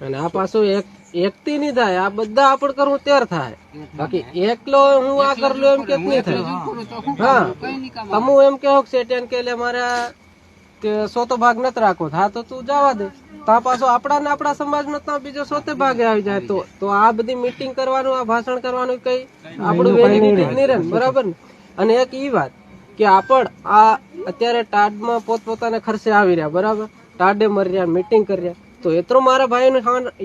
અને આ પાછું એક એકથી નહીં થાય. આ બધા આપણે કરવું ત્યાર થાય. બાકી એકલો હું આ કરલો એમ કે નહીં થાય? હા. તમે એમ કહો કે શેઠિયાને કે લે મારે કે સોતો ભાગ નથી રાખો હા તો તું જવા દે. તો આ પાછો આપણા ને આપણા સમાજ નો બીજો સોતે ભાગે આવી જાય. તો તો આ બધી મીટિંગ કરવાનું આ ભાષણ કરવાનું કઈ આપણું વેલિડિટી નહીં રહે. બરાબર ને? અને એક ઈ વાત કે આપણ આ અત્યારે ટાડમાં પોતપોતાના ખર્ચે આવી રહ્યા બરાબર? ટાડે મરી રહ્યા મીટિંગ કરી રહ્યા. તો એટલો મારા ભાઈને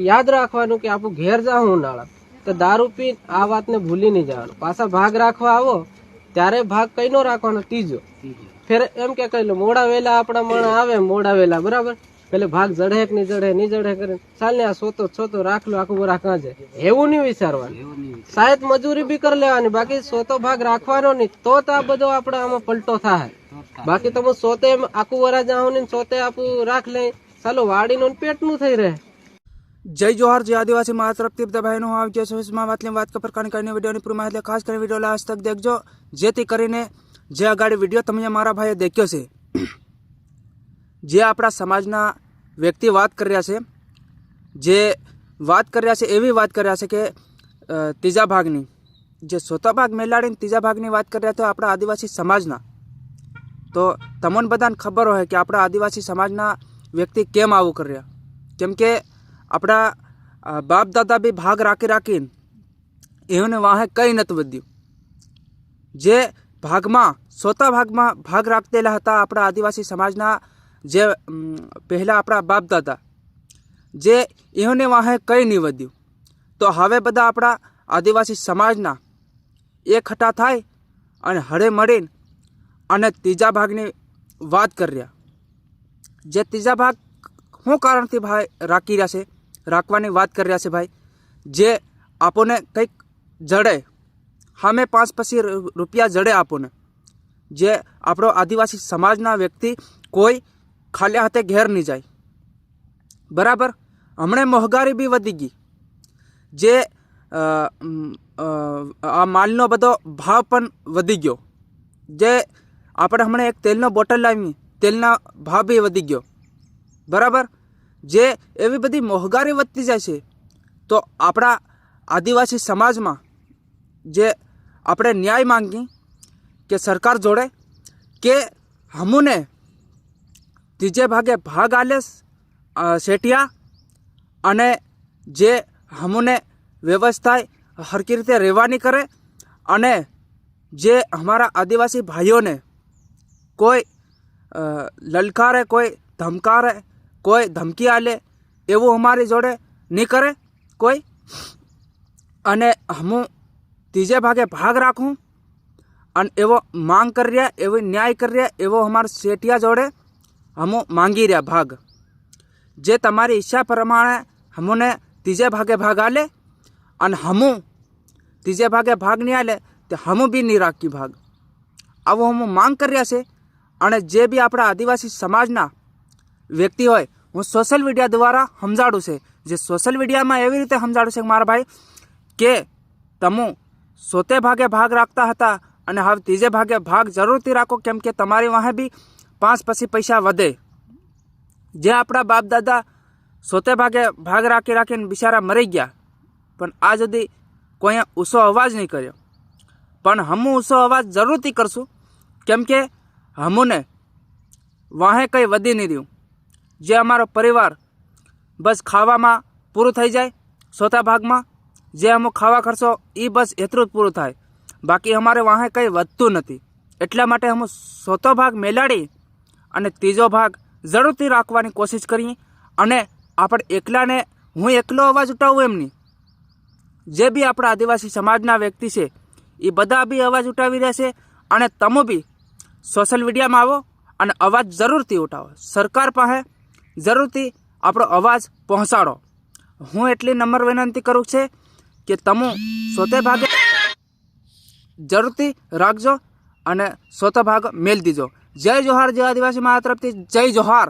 યાદ રાખવાનું કે આપણું ઘેર જાઉં ઉનાળા તો દારૂ પી આ વાતને ભૂલી નહીં જવાનું. પાછા ભાગ રાખવા આવો ત્યારે ભાગ કઈનો રાખવાનો? ત્રીજો. ફેર એમ કે કહી લો મોડા વેલા આપણા મણ આવે મોડા વેલા બરાબર? પેલે ભાગ જડે કે નહીં જડે નહીં જડે કરે. ચાલ ને આ સોતો છોતો રાખ લો આખું વરા કાં જાય. એવું નહીં વિચારવાનું. સાહેબ મજૂરી બી કરી લેવાની બાકી સોતો ભાગ રાખવાનો નહીં તો તો આ બધો આપણે આમાં પલટો થાય. બાકી તમે સોતે આખું વરા જાઉં ને સોતે આપું રાખ લે ચાલો, વાડીનું પેટનું થઈ રહે. જય જોહાર, જય આદિવાસી મારા તરફથી બધા બહેનો આવી ગયા છે વિશેષમાં વાત લઈને વાત કાણી કરીને વિડીયોની પૂરી એટલે ખાસ કરીને વીડિયો લાસ્ટ તક દેખજો, જેથી કરીને જે અગાડી વીડિયો તમે મારા ભાઈએ દેખ્યો છે, જે આપણા સમાજના વ્યક્તિ વાત કરી રહ્યા છે, જે વાત કરી રહ્યા છે, એવી વાત કરી રહ્યા છે કે ત્રીજા ભાગની, જે સોતા ભાગ મેલાડીને ત્રીજા ભાગની વાત કરી રહ્યા તો આપણા આદિવાસી સમાજના. તો તમને બધાને ખબર હોય કે આપણા આદિવાસી સમાજના વ્યક્તિ કેમ આવું કર્યા કેમ કે આપણા બાપ દાદા બી ભાગ રાખી રાખીને એમને વાહે કંઈ નથી વધ્યું. જે ભાગમાં, સોતા ભાગમાં ભાગ રાખતેલા હતા આપણા આદિવાસી સમાજના જે પહેલાં આપણા બાપ દાદા જે એમને વાહે કંઈ નહીં વધ્યું. તો હવે બધા આપણા આદિવાસી સમાજના એકઠા થાય અને હળે મળીને અને ત્રીજા ભાગની વાત કરી રહ્યા. જે ત્રીજા ભાગ શું કારણથી ભાઈ રાખી રહ્યા છે, રાખવાની વાત કરી રહ્યા છે ભાઈ, જે આપણને કંઈક જડે સામે પાંચ પછી રૂપિયા જડે આપણને જે આપણો આદિવાસી સમાજના વ્યક્તિ કોઈ ખાલી હાથે ઘેર નહીં જાય. બરાબર? હમણાં મોંઘવારી બી વધી ગઈ. જે આ માલનો બધો ભાવ પણ વધી ગયો. જે આપણે હમણાં એક તેલનો બોટલ લાવી તેલના ભાવ બી વધી ગયો. બરાબર? જે એવી બધી મોંઘવારી વધતી જાય છે, તો આપણા આદિવાસી સમાજમાં જે આપણે ન્યાય માંગી કે સરકાર જોડે કે હમુને ત્રીજે ભાગે ભાગ આલેસ શેઠિયા અને જે હમુને વ્યવસ્થા હરકી રીતે રહેવાની કરે અને જે અમારા આદિવાસી ભાઈઓને કોઈ લલકારે કોઈ, ધમકારે કોઈ, ધમકી આલે એવું અમારી જોડે નહીં કરે કોઈ. અને હું ત્રીજે ભાગે ભાગ રાખું અને એવો માંગ કરી રહ્યા, એવો ન્યાય કરી રહ્યા, એવો અમારા શેઠિયા જોડે હમો માંગી રહ્યા ભાગ. જે તમારી ઈચ્છા પ્રમાણે હમોને ત્રીજે ભાગે ભાગ આલે અને હમું ત્રીજે ભાગે ભાગ નહીં આલે તે હમું બી નહીં રાખી ભાગ. આવો હમું માંગ કરી રહ્યા છે. અને જે બી આપણા આદિવાસી સમાજના વ્યક્તિ હોય, હું સોશિયલ મીડિયા દ્વારા સમજાડું છે. જે સોશિયલ મીડિયામાં એવી રીતે સમજાડું છે મારા ભાઈ, કે તમે સોતે ભાગે ભાગ રાખતા હતા અને હવે ત્રીજે ભાગે ભાગ જરૂરથી રાખો, કેમ કે તમારી વાહે બી પાંચ પછી પૈસા વધે. જે આપણા બાપ દાદા સોતે ભાગે ભાગ રાખી રાખીને બિચારા મરી ગયા, પણ આ સુધી કોઈ ઊંચો અવાજ નહીં કર્યો. પણ હમું ઊંચો અવાજ જરૂરથી કરશું, કેમ કે હમુને વાહે કંઈ વધી નહીં રહ્યું. જે અમારો પરિવાર બસ ખાવામાં પૂરું થઈ જાય, સોતા ભાગમાં જે અમુક ખાવા ખર્ચો એ બસ એટલું જ પૂરું થાય. બાકી અમારે વાહે કંઈ વધતું નથી. એટલા માટે અમે સોતો ભાગ મેલાડી અને ત્રીજો ભાગ જરૂરથી રાખવાની કોશિશ કરીએ અને આપણે એકલાને હું એકલો અવાજ ઉઠાવું એમની જે બી આપણા આદિવાસી સમાજના વ્યક્તિ છે એ બધા બી અવાજ ઉઠાવી રહ્યા છે અને તમે બી સોશિયલ મીડિયામાં આવો અને અવાજ જરૂરથી ઉઠાવો. સરકાર પાસે જરૂરથી આપણો અવાજ પહોંચાડો. હું એટલી નંબર વિનંતી કરું છે કે તમે સોતે ભાગે જરૂરથી રાખજો અને સોતો ભાગ મેલ દીજો. જય જોહાર, જય આદિવાસી મારા તરફથી જય જોહાર.